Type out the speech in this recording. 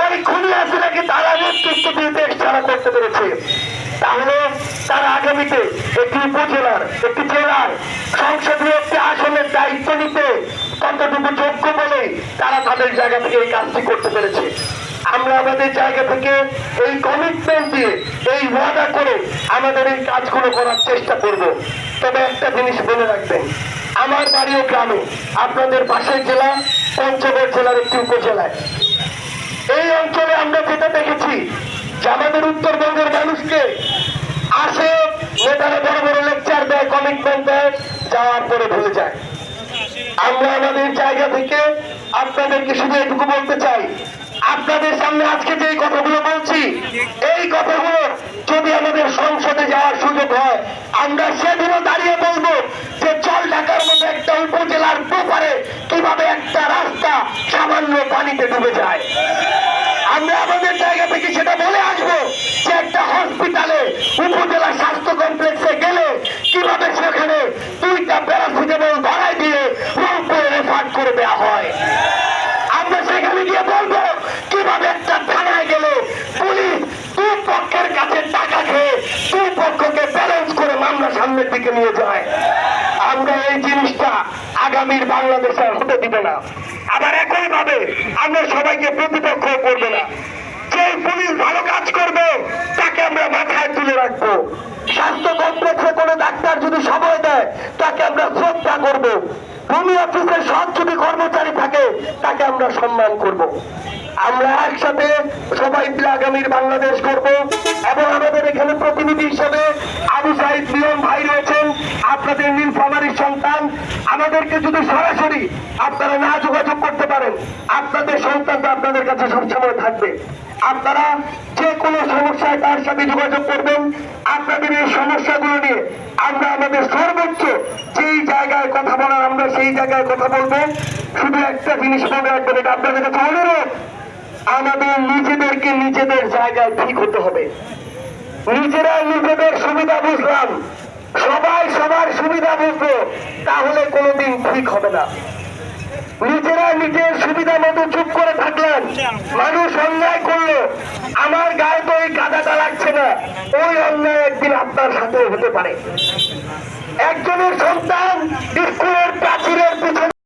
ওই খুনি হাসিনাকে তারা নেতৃত্ব দেশ ছাড়া করতে পেরেছে? তাহলে তারা আগামীতে একটি উপজেলার, একটি জেলার সংসদীয় একটি আসনের দায়িত্ব নিতে কতটুকু যোগ্য বলে তারা তাদের জায়গা থেকে এই কাজটি করতে পেরেছে? আমরা আমাদের জায়গা থেকে এই কমিটমেন্ট দিয়ে, এই ওয়াদা করে আমাদের এই কাজগুলো করার চেষ্টা করব। তবে একটা জিনিস মনে রাখবেন, আমার বাড়িও গ্রামে, আপনাদের পাশের জেলা পঞ্চগড় জেলার একটি উপজেলায়। এই অঞ্চলে আমরা যেটা দেখেছি যে আমাদের উত্তরবঙ্গের মানুষকে আসে, নেতারা বড় বড় লেকচার দেয় কমিটমেন্ট দেয়, যাওয়ার পরে ভুলে যায়। আমরা আমাদের জায়গা থেকে আপনাদেরকে শুধু এটুকু বলতে চাই, আপনাদের সামনে আজকে যে কথাগুলো বলছি, এই কথাগুলো যদি আমাদের সংসদে যাওয়ার সুযোগ হয়, আমরা সেদিনও দাঁড়িয়ে সামান্য পানিতে ডুবে যায়। আমরা আমাদের জায়গা থেকে সেটা বলে আসব যে একটা হসপিটালে উপজেলা স্বাস্থ্য কমপ্লেক্সে গেলে কীভাবে সেখানে দুইটা প্যারাসিটামল ধরাই দিয়ে রংপুরে রেফার করে দেওয়া হয়। আমরা সেখানে গিয়ে বলব, কীভাবে একটা থানায় গেলে পুলিশ দুই পক্ষের কাছে টাকা খেয়ে দুই পক্ষকে ব্যালেন্স করে মামলা সামনের দিকে নিয়ে যায়। আমরা এই জিনিসটা আগামীর বাংলাদেশে হতে দিবে না। আবার একই ভাবে আমরা সবাইকে প্রতিপক্ষ করবে না। যে পুলিশ ভালো কাজ করবে, তাকে আমরা মাথায় তুলে রাখব। স্বাস্থ্য কমপ্লেক্সে কোনো ডাক্তার যদি সময় দেয়, তাকে আমরা শ্রদ্ধা করব। ভূমি অফিসের সৎ যদি কর্মচারী থাকে, তাকে আমরা সম্মান করব। আমরা একসাথে সবাই আগামীর বাংলাদেশ করব এবং আমাদের এখানে প্রতিনিধি হিসেবে আমাদেরকে যদি সরাসরি আপনারা না যোগাযোগ করতে পারেন, আপনাদের সন্তান তো আপনাদের কাছে সবসময় থাকবে। আপনারা যে কোনো সমস্যায় তার সাথে যোগাযোগ করবেন। আপনাদের এই সমস্যাগুলো নিয়ে আমরা আমাদের সর্বোচ্চ যেই জায়গায় কথা বলার, আমরা সেই জায়গায় কথা বলব। শুধু একটা জিনিস মনে রাখবেন, এটা আপনাদের কাছে অনুরোধ, আমাদের নিজেদেরকে নিজেদের জায়গায় ঠিক হতে হবে। নিজেরা নিজেদের সুবিধা বুঝলাম। সবার সুবিধা বুঝবে, তাহলে কোনোদিন ঠিক হবে না। নিজেরা নিজের সুবিধা মতো চুপ করে থাকলেন। মানুষ অন্যায় করল। আমার গায়ে তো ওই কাদাটা লাগছে না। ওই অন্যায় একদিন আপনার সাথে হতে পারে। একজনের সন্তান স্কুলের প্রাচীরের পিছনে